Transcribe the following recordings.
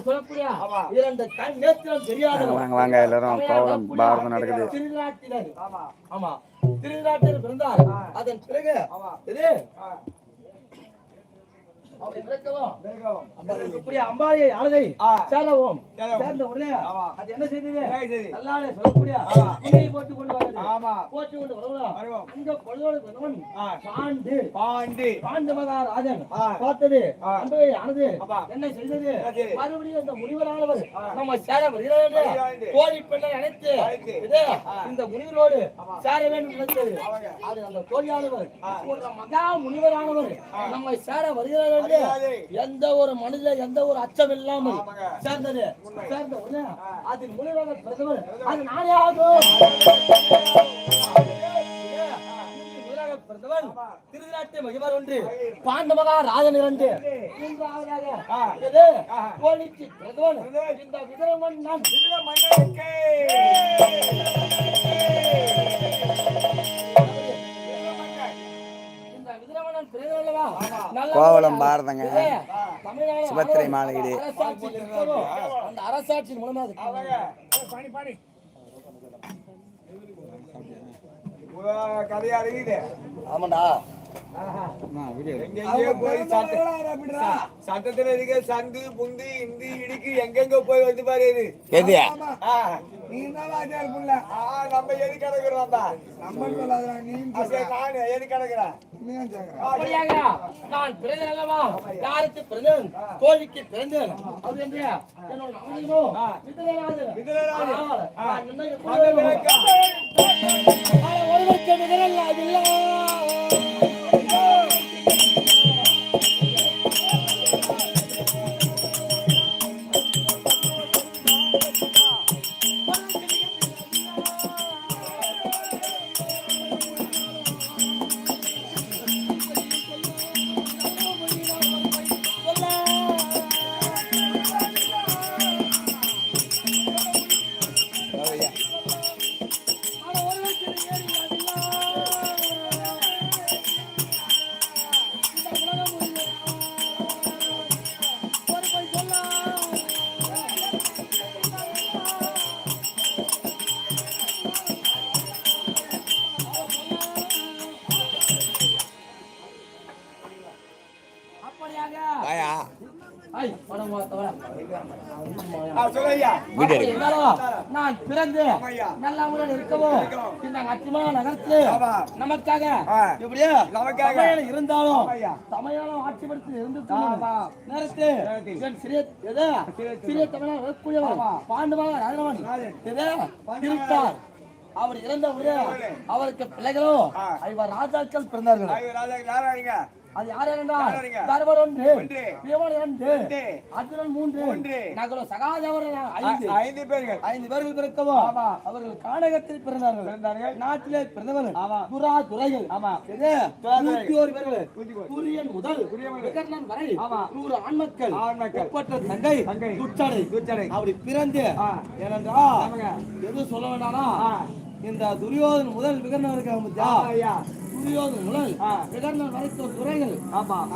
சொல்லக்கூடிய ஆமா. இரண்டு கண் நேத்திரம் தெரியாதவர் வாங்க வாங்க எல்லாரும் கோவலம் பாரதம் நடக்குது. திருநாட்டினர். ஆமா. ஆமா. திருநாட்டினர் பிறந்தார். அதன் பிறகு இது ஆ, அவரை பிறக்கவும் வேகம். இப்படி அம்பாளியை அழகை ஆ. சேரவும் சேரவும். சேர்ந்த உடனே ஆமா. அது என்ன செய்தது? நல்லாலே சொல்லக்கூடிய ஆமா. துணியை போட்டு கொண்டு வந்தது ஆமா போட்டு கொண்டு வருவதா வருவோம். அந்த பொழுதோடு பிறந்தவன் ஆ. பாண்டு பாண்டி பாண்டு மகாராஜன் ஆ. பார்த்தது ஆ. அன்பை ஆனது ஆமா. என்ன செய்தது? மறுபடியும் அந்த முனிவரானவர். நம்ம சேர. கோழி பெண்ணை அழைத்து. இந்த முனிவரோடு. சேர வேண்டும் நினைத்தது. அது அந்த மகா முனிவரானவர். நம்மை சேர வருகிறார் வருகிறாரு. எந்த ஒரு மனித எந்த ஒரு அச்சம் இல்லாமல். சேர்ந்தது. சேர்ந்த உடனே. அதில் முனிவராக பிறந்தவர் அது நானே ஆகும். ஆமா. திருநாட்டு மகிமர் ஒன்று. பாண்டமகா ராஜன் இரண்டு. கோழிக்கு பிறந்தவன். இந்த விதரவன் நான் கோவலம் பாரதங்க. சுபத்திரை மாளிகை அரசாட்சி இருக்கிறதோ, அந்த அரசாட்சியின் மூலமாக அவங்க. பாணி பாணி. உவா, கதையா ஆமாண்டா. சட்டத்துல இருக்க புந்து இந்தி இடிக்கு எங்கெங்க போய் வந்து பாரு இது. எது ஆ. ஆ, நம்ம எது கிடக்குறோம் தான் நானு எது கிடக்குறேன்? அப்படியாக நான் பிறந்தேன் அல்லவா? யாருக்கு பிறந்தேன்? கோழிக்கு பிறந்தேன். அது விதராஜன். இருந்தாலும் நான் பிறந்து. நல்ல முறையில் இருக்கவும். இந்த நகரத்து. நமக்காக. எப்படியா இருந்தாலும். தமிழனும் ஆட்சி படுத்தி இருந்து. நேரத்து சிறிய சிறிய வரக்கூடியவர் ஆமா. பாண்டுமாக. எது இருந்தார் அவர் இறந்த உடனே அவருக்கு பிள்ளைகளும். ஐவர் ராஜாக்கள் பிறந்தார்கள்? அது யார் என்றால்? தர்மர் ஒன்று. பீமன் இரண்டு. அர்ஜுனன் மூன்று. நகரம் சகாதேவர் ஐந்து ஐந்து பேர்கள் ஐந்து பேர்கள் பிறக்கவும் ஆமா. அவர்கள் கானகத்தில் பிறந்தார்கள் பிறந்தார்கள். நாட்டிலே பிறந்தவர்கள் ஆமா. புறா துறைகள் ஆமா. நூத்தி ஒரு பேர்கள். குரியன் முதல். விகர்ணன் வரை ஆமா. நூறு ஆண்மக்கள் ஆண்மக்கள். ஒப்பற்ற தங்கை தங்கை. துச்சடை துச்சடை. அப்படி பிறந்து. ஏனென்றா. எது சொல்ல வேண்டாம்னா ஆ. இந்த துரியோதன் முதல் விகர்ணன் இருக்காங்க துறைகள். ஆனால்.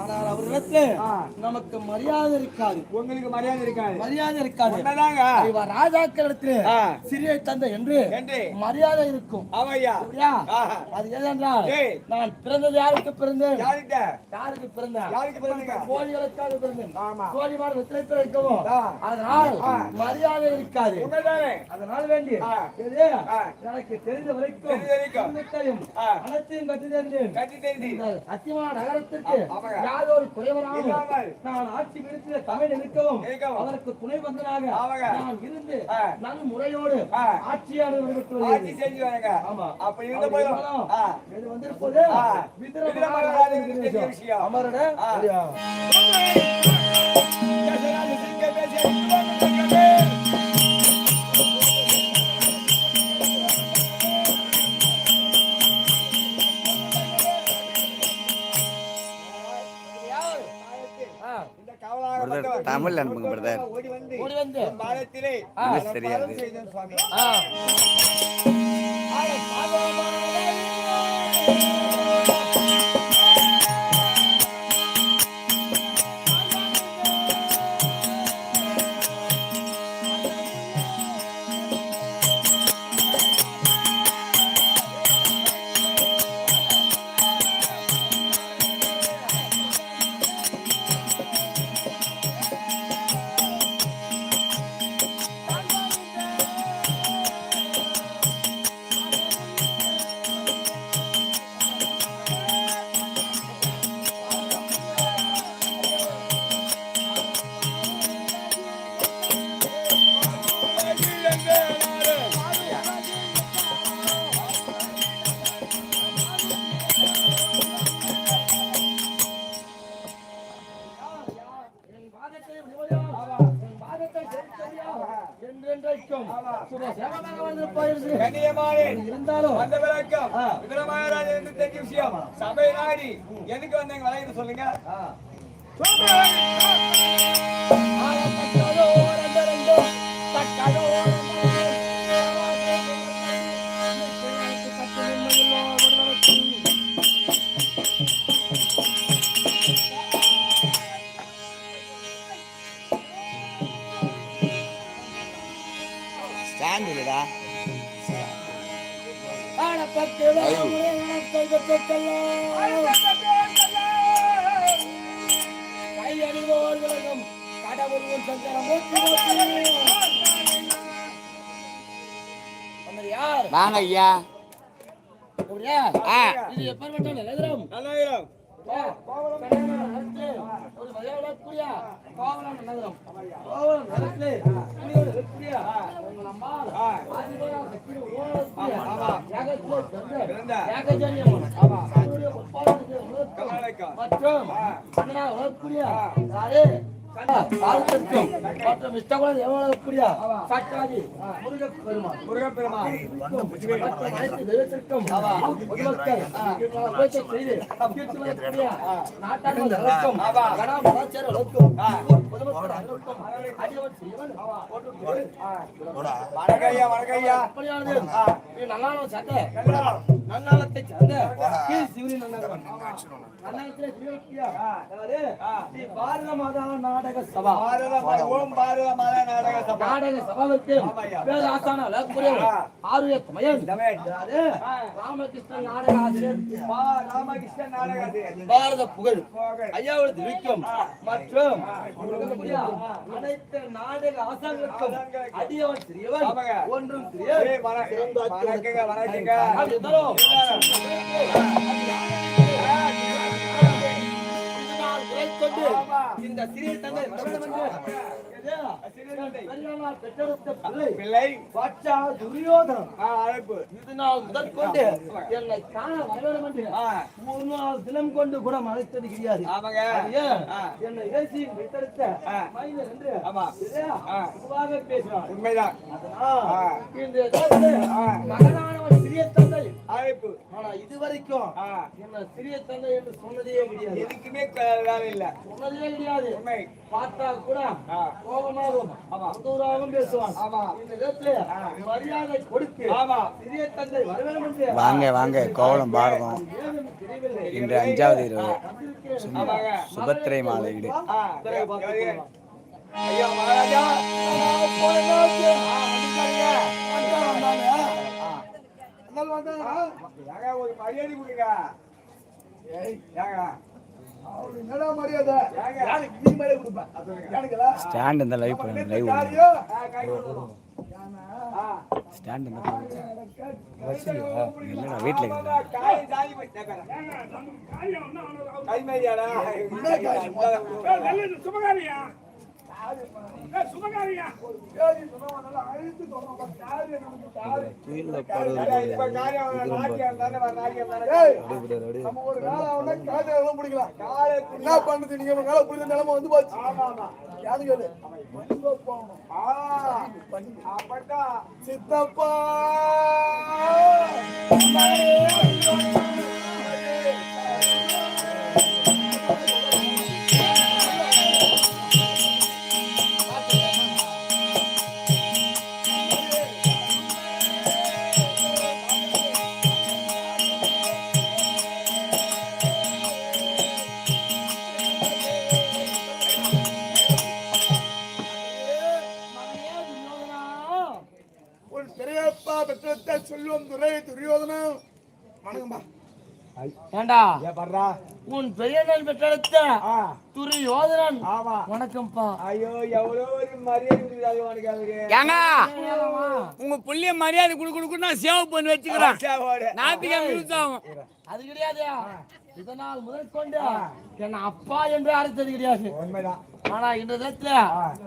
நமக்கு மரியாதை இருக்காது உங்களுக்கு மரியாதை இருக்காது மரியாதை இருக்காது. இவர் ராஜாக்களிடத்தில். சிறிய தந்தை என்று மரியாதை இருக்கும். அது ஏதென்றால். நான் பிறந்தது யாருக்கு பிறந்தேன் யாருக்கு பிறந்தேன் கோழிகளுக்காக பிறந்தேன் ஆமா. கோழிமார் ஆ. அதனால். மரியாதை இருக்காது அதனால் வேண்டி. எனக்கு தெரிந்த வரைக்கும். அனைத்தையும் கற்று தெரிந்தேன் கட்டி தெரிஞ்சு இந்த சத்தியமான நகரத்திற்கு. யாதொரு குறைவராமல் நான் ஆட்சி பிடித்து தமிழ் இருக்கவும். அவருக்கு துணை வந்தனாக. நான் இருந்து. நல் முறையோடு. ஆட்சியாளர் ஆட்சி செஞ்சு வரங்க ஆமா. அப்ப இருந்த போதும். இது வந்திருப்பது விஷயம். அமரட பேசி, பிரதர், தமிழ்ல அனுப்புங்க பிரதர். ஓடி என்றைக்கும். இருந்தாலும் வந்த விளக்கம். என்று தெரிஞ்ச விஷயம். சபை நாடி எதுக்கு வந்தீங்க? விளையாட்டு சொல்லுங்க. ஸ்டாண்ட் இல்லடா கையறிவோர் உலகம் சங்கரம் வாங்க ஐயா இது எப்பேற்பட்ட கோவலம் கோவலம் குடியோடு மற்றும் மற்றும் சாட்சாதி முருகப்பெருமான். அனைத்து தெய்வத்திற்கும் பொதுமக்கள் செய்து நாட்டார்கள் அனைத்தும் கணா மலாச்சார அனைத்தும் பொதுமக்கள் அனைவருக்கும் அடியவர் செய்வன் போற்றுகிறேன். வணக்கையா வணக்கையா அப்படியானது இது நல்லாளம் சட்டை நன்னாளத்தை சார்ந்த கீழ் சிவனி நன்னகரம் நன்னாளத்திலே சிவனக்கியா யாரு ஸ்ரீ பாரத மாதா நாடக சபா. பாரத ம- ஓம் பாரத மாதா நாடக சபா. நாடக சபாவுக்கு பேராசான லக்குரியர் ஆரிய குமயன். தமிழ். யாரு? ராமகிருஷ்ணன் நாடக ஆசிரியர் பா ராமகிருஷ்ணன் நாடக பாரத புகழ். புகழ். ஐயாவோட திவிக்கும். மற்றும் அனைத்து நாடக ஆசான்களுக்கும் அடியவன் சிறியவன். ஒன்றும் சிறியவன். வண- வணக்கங்க வணக்கங்க. இந்த சிறிய தந்தை என்று பிள்ளை துரியோதனன் ஆ, அழைப்பு இது நாள் முதற்கொண்டு என்னை காண வரவேண்டும் என்று ஆ, ஒரு நாள் தினம் கொண்டு கூட மறைத்தது கிடையாது ஆமாங்க அது ஏன்? ஆ. என்னை இயேசுவின் பெற்றெடுத்த ஆ. மைந்தர் என்று ஆமா. இல்லையா? ஆ. பொதுவாக பேசினார் உண்மைதான் அதனால். இன்றைய சிறிய தந்தை. அழைப்பு. ஆனா இதுவரைக்கும் ஆ, என்ன சிறிய தந்தை என்று சொன்னதே கிடையாது. எதுக்குமே இல்ல. சொன்னதே கிடையாது. உண்மை. பார்த்தா கூட. கோபமாகவும் அவதூறாகவும் பேசுவான். ஆமா. இந்த இடத்துல மரியாதை கொடுத்து ஆமா. சிறிய தந்தை வரவேண்டும் வாங்க வாங்க. கோவலம் பாரதம் இன்று அஞ்சாவது இரவு. சுபத்திரை சரி. ஐயா மகாராஜா. ஏங்க, ஒரு மரியாதை கொடுங்க. ஏங்க. ஸ்டாண்ட் இந்த லைவ் பண்ணுங்க லைவ். ஸ்டாண்ட் இந்த வீட்டில் இருக்குது காய் என்ன பண்ணுது நீங்க ஒரு நிலைமை வந்து போச்சு சித்தப்பா. வணக்கம்பா ஏண்டா? ஏன் பண்றா? உன் பெரியண்ணன் பெற்றெடுத்த துரியோதனன் ஆமா. வணக்கம்ப்பா. ஐயோ எவ்வளோ ஒரு மரியாதை. ஏங்க? உங்க புள்ளிய மரியாதை குடு குடுக்கு நான் சேவ் பண்ணி வச்சுக்கிறேன். சாவோடு. ஞாயிற்றுக்கிழமை யூஸ் ஆகும். அது கிடையாது இதனால் முதற்கொண்டு என்ன அப்பா என்று அழைத்தது கிடையாது. உண்மைதான். ஆனா இந்த இடத்துல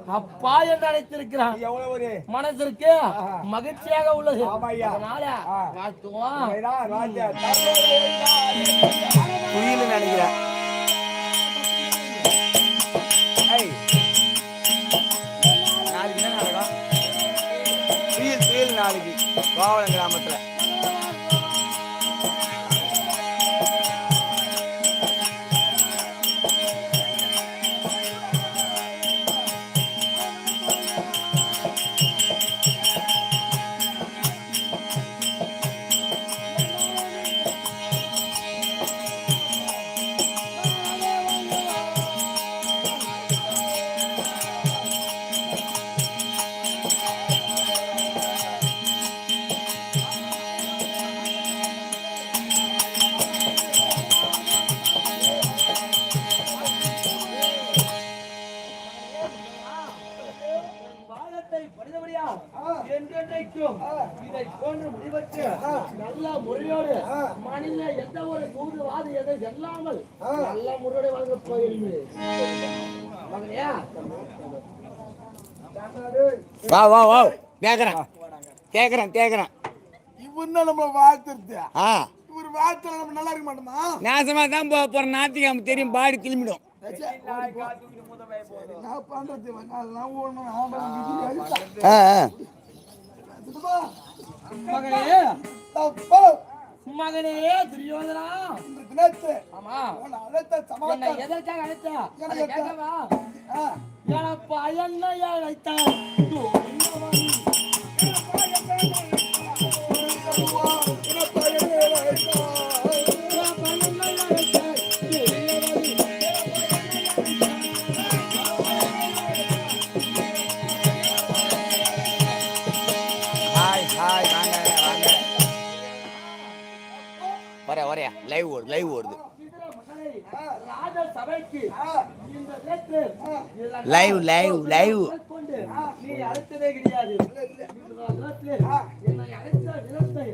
அப்பா என்று அழைத்திருக்கிறான் நீ எவ்வளவு ஒரு மனதிற்கு மகிழ்ச்சியாக உள்ளது. அதனால நினைக்கிறேன். ஏய், நாளைக்கு நாளைக்கு. கோவளம் கிராமத்துல. என்றென்றைக்கும் இதை போன்று முடிவற்று நல்ல முறையோடு மனித எந்த ஒரு தூதுவாது எதை செல்லாமல் நல்ல முறையோடு வாழ்ந்து போயிருந்து வா வா வா. கேக்குறேன். கேக்குறேன் கேக்குறேன். இவன் தான் நம்ம வாழ்த்துறது. ஆ. இவர் வாழ்த்துல நம்ம நல்லா இருக்க மாட்டோமா? நாசமா தான் போக போறேன். நாத்திகம் தெரியும். பாடி ஆ ஆ. மகனே. மகனே துரியோதனா. ஆமா. எதற்காக அழைத்தா? என்னை அழைத்தான்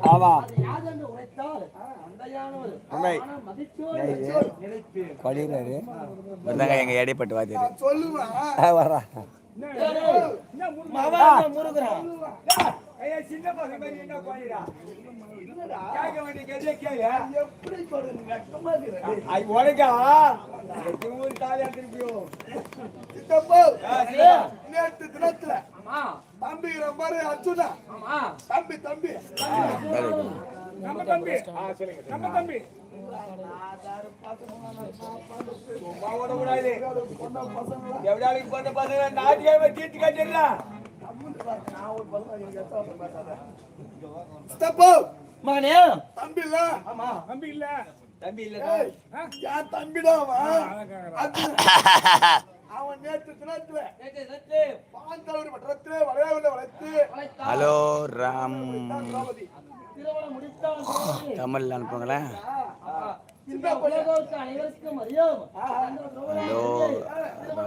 ஆமா. அது யாதென்று உரைத்தால் தந்தையானவர் உண்மை. ஆனால் மதிச்சோ நினைப்பேன். படிக்கிறாரு இவர்தாங்க எங்க எடைப்பட்டு வாத்தியாரு ஆ, வர்றா முருகிறான் சின்ன பசங்க மாதிரி என்ன கேட்க வேண்டிய கேள்வியை கேளு. எப்படி சொல்றது வெக்கமா இருக்குது. ஐ உனக்கா? சித்தப்பா, தினத்துல ஆமா மாதிரி அர்ஜுனா. ஆமா தம்பி தம்பி. நம்ம தம்பி. ஆ, சொல்லுங்க நம்ம தம்பி. எவ்வளவு பசங்க நாட்டியாவே தீர்த்து காட்டிடலாம். சித்தப்பா, மகனே தம்பி இல்ல. ஆமா. தம்பி இல்ல. தம்பி இல்ல. என் தம்பிடா அவன்? நேற்று தினத்துல. பாஞ்சாலி மட்டத்திலே வளையாவில வளைத்து. ஹலோ ராம். தமிழ்ல அனுப்புங்களேன். ஹலோ.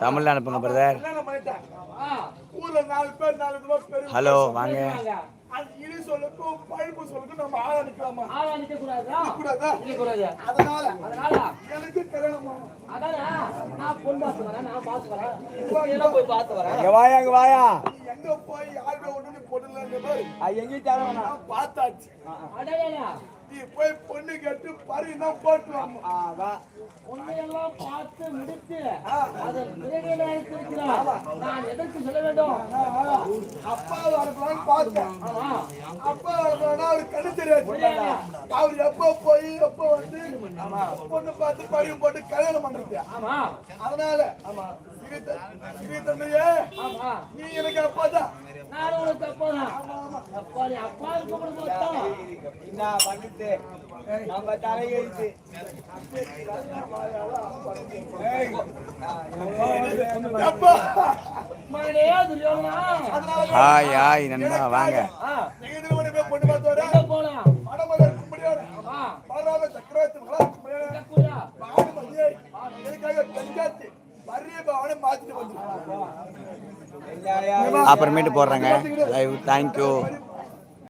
தமிழ்ல அனுப்புங்க பிரதர் கல்யாணம் பண்ணிட்டான். ஆ, ஊர்ல நாலு பேர் நாலு பேர் பெரிய ஹலோ வாங்க. இழி சொல்லுக்கும் பழுப்பு சொல்லுக்கும் நம்ம ஆளா நிக்க கூடாதா கூடாதா நிக்க கூடாது அதனால அதனால? எனக்கு ஆகணும். அதானே? நான் பொண்ணு பார்த்து வரேன் நான் பார்த்து வரேன். போய் பார்த்து வரேன். வாயா வாயா. எங்க போய் யாருமே ஒண்ணு தர வேணாம். நான் பார்த்தாச்சு. அடையா நீ போய் பொண்ணு கேட்டு பரினா போட்டு வாமா. உன்னையெல்லாம் பார்த்து முடித்து அதன் பிறகு என்ன அழைத்திருக்கிறார் நான் எதற்கு சொல்ல வேண்டும்? அப்பா வரப்பலான்னு பார்த்தேன். ஆமா அப்பா வரப்பலான்னா அவருக்கு கண்ணு தெரியாது. அவர் எப்ப போய் எப்ப வந்து பொண்ணு பார்த்து பரியும் போட்டு கல்யாணம் பண்றது ஆமா. அதனால சிறு த- சிறு தந்தையே ஆமா நீ எனக்கு அப்பாதான் நானும் உனக்கு அப்பா தான். அப்பா நீ அப்பா. மாட்டான் என்ன பண்ணிட்டு நம்ம தலையெழுத்து. அப்பா. ஹாய் ஹாய் நண்பா வாங்க. பொண்ணு பார்த்து வர எங்க போலாம்? சக்கரவர்த்தி அப்புறமேட்டு போடுறேங்க. Live thank you